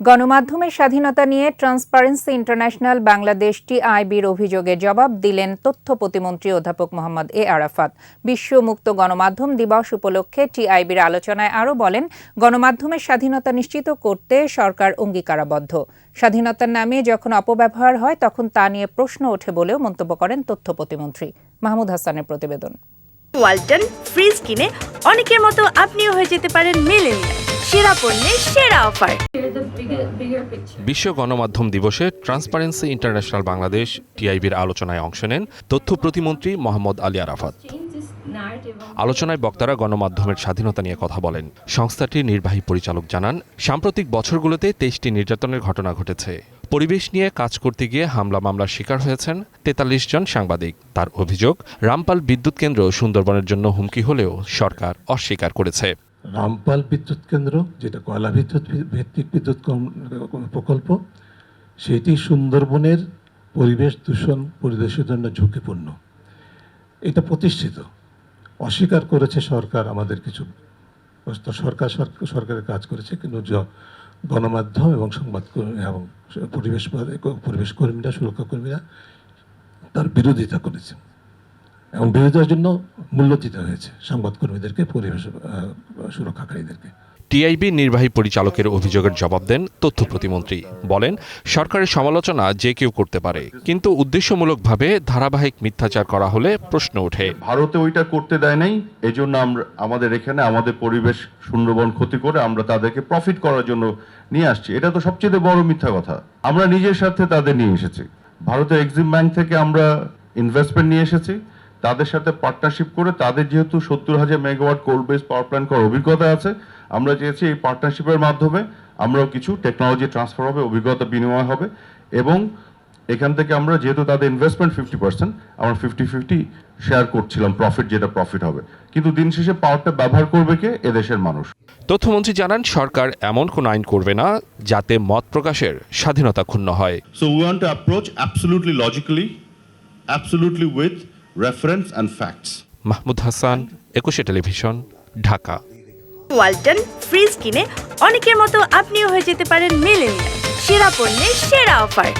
গণমাধ্যমের স্বাধীনতা নিয়ে ট্রান্সপারেন্সি ইন্টারন্যাশনাল বাংলাদেশ টিআইবির অভিযোগে জবাব দিলেন তথ্য প্রতিমন্ত্রী অধ্যাপক মোহাম্মদ এ আরাফাত। বিশ্ব মুক্ত গণমাধ্যম দিবস উপলক্ষে টিআইবির আলোচনায় আরও বলেন, গণমাধ্যমের স্বাধীনতা নিশ্চিত করতে সরকার অঙ্গীকারাবদ্ধ। স্বাধীনতার নামে যখন অপব্যবহার হয়, তখন তা নিয়ে প্রশ্ন ওঠে বলেও মন্তব্য করেন তথ্য প্রতিমন্ত্রী। মাহমুদ হাসানের প্রতিবেদন। ওয়ালটন ফ্রিজ কিনে অনেকের মতো আপনিও হয়ে যেতে পারেন মেলেনিয়া সেরা পণ্যের সেরা অফার. বিশ্ব গণমাধ্যম দিবসে ট্রান্সপারেন্সি ইন্টারন্যাশনাল বাংলাদেশ টিআইবির আলোচনায় অংশ নেন তথ্য প্রতিমন্ত্রী মোহাম্মদ আলী আরাফাত। আলোচনায় বক্তারা গণমাধ্যমের স্বাধীনতা নিয়ে কথা বলেন। সংস্থাটির নির্বাহী পরিচালক জানান, সাম্প্রতিক বছরগুলোতে তেইশটি নির্যাতনের ঘটনা ঘটেছে। পরিবেশ নিয়ে কাজ করতে গিয়ে হামলা মামলার শিকার হয়েছেন তেতাল্লিশ জন সাংবাদিক। তার অভিযোগ, রামপাল বিদ্যুৎ কেন্দ্র সুন্দরবনের জন্য হুমকি হলেও সরকার অস্বীকার করেছে। রামপাল বিদ্যুৎ কেন্দ্র, যেটা কয়লা বিদ্যুৎ ভিত্তিক বিদ্যুৎ প্রকল্প, সেটি সুন্দরবনের পরিবেশ দূষণ পরিবেশের জন্য ঝুঁকিপূর্ণ। এটা প্রতিষ্ঠিত। অস্বীকার করেছে সরকার আমাদের কিছু সরকার সরকার- সরকারের কাজ করেছে, কিন্তু গণমাধ্যম এবং সংবাদ এবং পরিবেশ পরিবেশ কর্মীরা, সুরক্ষা কর্মীরা তার বিরোধিতা করেছে। এবং বিরোধিতার জন্য মূল্য দিতে হয়েছে সংবাদকর্মীদেরকে পরিবেশ সুরক্ষাকারীদেরকে। টিআইবি নির্বাহী পরিচালকের অভিযোগের জবাব দেন তথ্য প্রতিমন্ত্রী। বলেন, সরকারের সমালোচনা যে কেউ করতে পারে, কিন্তু উদ্দেশ্যমূলকভাবে ধারাবাহিক মিথ্যাচার করা হলে প্রশ্ন ওঠে। ভারতে ওইটা করতে দেয় নাই এই জন্য আমরা আমাদের এখানে আমাদের পরিবেশ সুন্দরবন ক্ষতি করে আমরা তাদেরকে প্রফিট করার জন্য নিয়ে আসছি। এটা তো সবচেয়ে বড় মিথ্যা কথা। আমরা নিজের সাথে তাদের নিয়ে এসেছি। ভারতের এক্সিম ব্যাংক থেকে আমরা ইনভেস্টমেন্ট নিয়ে এসেছি। তাদের সাথে পার্টনারশিপ করে তাদের যেহেতু সত্তর হাজার megawatt coal based power plant করার অভিজ্ঞতা আছে আমরা চেয়েছি এই পার্টনারশিপের মাধ্যমে আমরাও কিছু টেকনোলজি ট্রান্সফার হবে অভিজ্ঞতা বিনিময় হবে এবং এখান থেকে আমরা যেহেতু তাদের ইনভেস্টমেন্ট ফিফটি পার্সেন্ট আমরা ফিফটি ফিফটি শেয়ার করছিলাম প্রফিট যেটা প্রফিট হবে। কিন্তু দিন শেষে পাওয়ারটা ব্যবহার করবে কে? এদেশের মানুষ। তথ্যমন্ত্রী জানান সরকার এমন কোন আইন করবে না যাতে মত প্রকাশের স্বাধীনতা ক্ষুণ্ণ হয়। So we want to approach absolutely logically, absolutely with reference and facts Mahmud Hasan Ekushey television Dhaka. Walton fridge কিনে অনেকের মতো আপনিও হয়ে যেতে পারেন মেলেনিয়া সেরা পণ্যের সেরা অফার।